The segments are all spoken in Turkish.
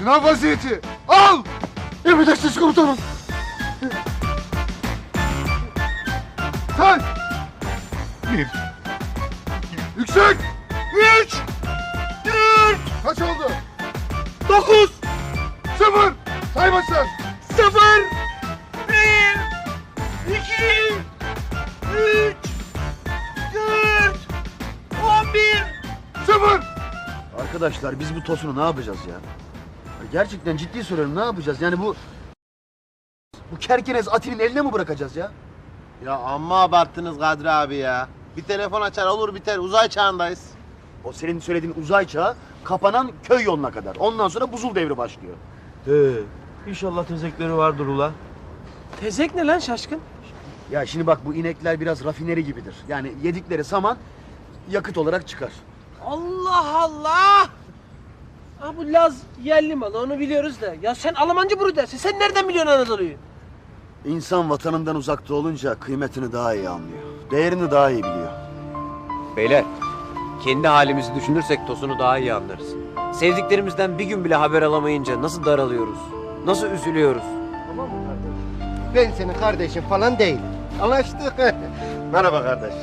Şınav vaziyeti. Al. Emredersiniz komutanım. Say. Bir. Yüksek. Üç. Dört. Kaç oldu? Dokuz. Sıfır. Say başlar. Sıfır. Bir. iki, Üç. Dört. On bir. Sıfır. Arkadaşlar biz bu tosunu ne yapacağız ya? Gerçekten ciddi soruyorum ne yapacağız? Yani bu bu kerkenez Atin'in eline mi bırakacağız ya? Ya amma abarttınız Kadri abi ya. Bir telefon açar olur biter uzay çağındayız. O senin söylediğin uzay çağı kapanan köy yoluna kadar. Ondan sonra buzul devri başlıyor. He. İnşallah tezekleri vardır ula. Tezek ne lan şaşkın? Ya şimdi bak bu inekler biraz rafineri gibidir. Yani yedikleri saman yakıt olarak çıkar. Allah Allah! Ha bu Laz yerli malı onu biliyoruz da. Ya sen Almancı buru dersin. Sen nereden biliyorsun Anadolu'yu? İnsan vatanından uzakta olunca kıymetini daha iyi anlıyor. Değerini daha iyi biliyor. Beyler, kendi halimizi düşünürsek Tosun'u daha iyi anlarız. Sevdiklerimizden bir gün bile haber alamayınca nasıl daralıyoruz, nasıl üzülüyoruz. Ben senin kardeşin falan değilim. Anlaştık. Merhaba kardeş.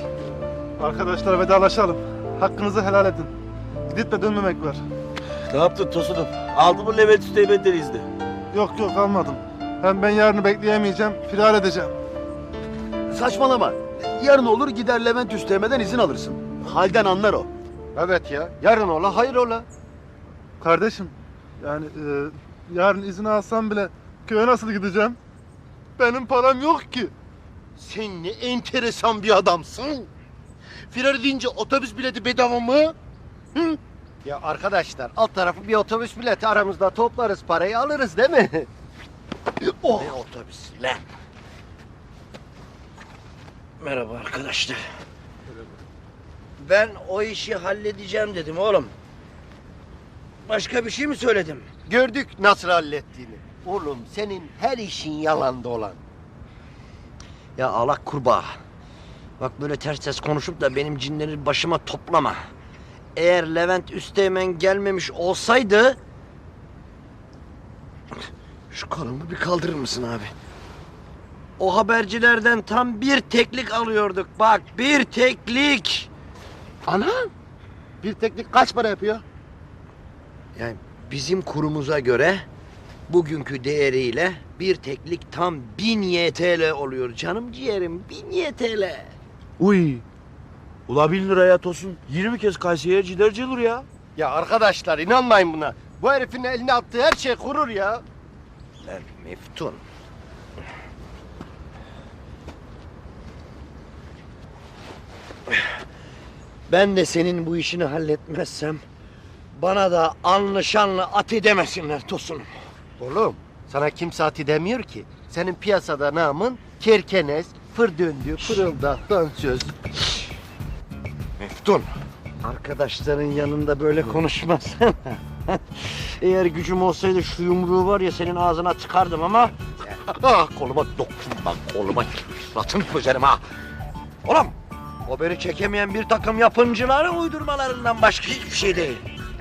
Arkadaşlar vedalaşalım. Hakkınızı helal edin. Gidip de dönmemek var. Ne yaptın Tosun'um? Aldı mı Levent Üsteğmen'den izni? Yok yok almadım. Hem ben yarını bekleyemeyeceğim. Firar edeceğim. Saçmalama. Yarın olur gider Levent Üsteğmen'den izin alırsın. Halden anlar o. Evet ya. Yarın ola hayır ola. Kardeşim yani e, yarın izin alsam bile köye nasıl gideceğim? Benim param yok ki. Sen ne enteresan bir adamsın. Firar edince otobüs bileti bedava mı? Hı? Ya arkadaşlar alt tarafı bir otobüs bileti aramızda toplarız parayı alırız değil mi? oh. Ne otobüs lan? Merhaba arkadaşlar. Ben o işi halledeceğim dedim oğlum. Başka bir şey mi söyledim? Gördük nasıl hallettiğini. Oğlum senin her işin yalan dolan. Ya alak kurbağa. Bak böyle ters ters konuşup da benim cinleri başıma toplama. Eğer Levent Üsteğmen gelmemiş olsaydı... Şu kolumu bir kaldırır mısın abi? O habercilerden tam bir teklik alıyorduk. Bak bir teklik. Ana! Bir teknik kaç para yapıyor? Yani bizim kurumuza göre bugünkü değeriyle bir teklik tam 1000 YTL oluyor canım ciğerim 1000 YTL. Uy. Ula bin liraya Tosun 20 kez Kayseri'ye cider celur ya. Ya arkadaşlar inanmayın buna. Bu herifin eline attığı her şey kurur ya. Lan Meftun. Ben de senin bu işini halletmezsem bana da anlı şanlı ati demesinler Tosun'um. Oğlum sana kimse ati demiyor ki. Senin piyasada namın kerkenez, fır döndü, pırıldak, dansöz. Meftun. Arkadaşların yanında böyle konuşmazsana. Eğer gücüm olsaydı şu yumruğu var ya senin ağzına tıkardım ama... ah, koluma dokunma, koluma ratın üzerim ha. Oğlum, o beni çekemeyen bir takım yapımcıların uydurmalarından başka hiçbir şey değil.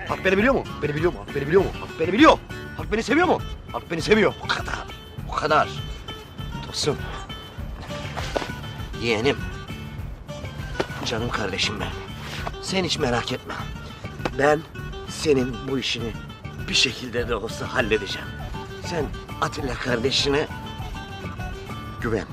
Hak beni biliyor mu? Beni biliyor mu? Hak beni biliyor mu? Hak beni biliyor. Hak beni seviyor mu? Hak beni seviyor. Bu kadar. Bu kadar. Tosun. Yeğenim. Canım kardeşim ben. Sen hiç merak etme. Ben senin bu işini bir şekilde de olsa halledeceğim. Sen Atilla kardeşine güven.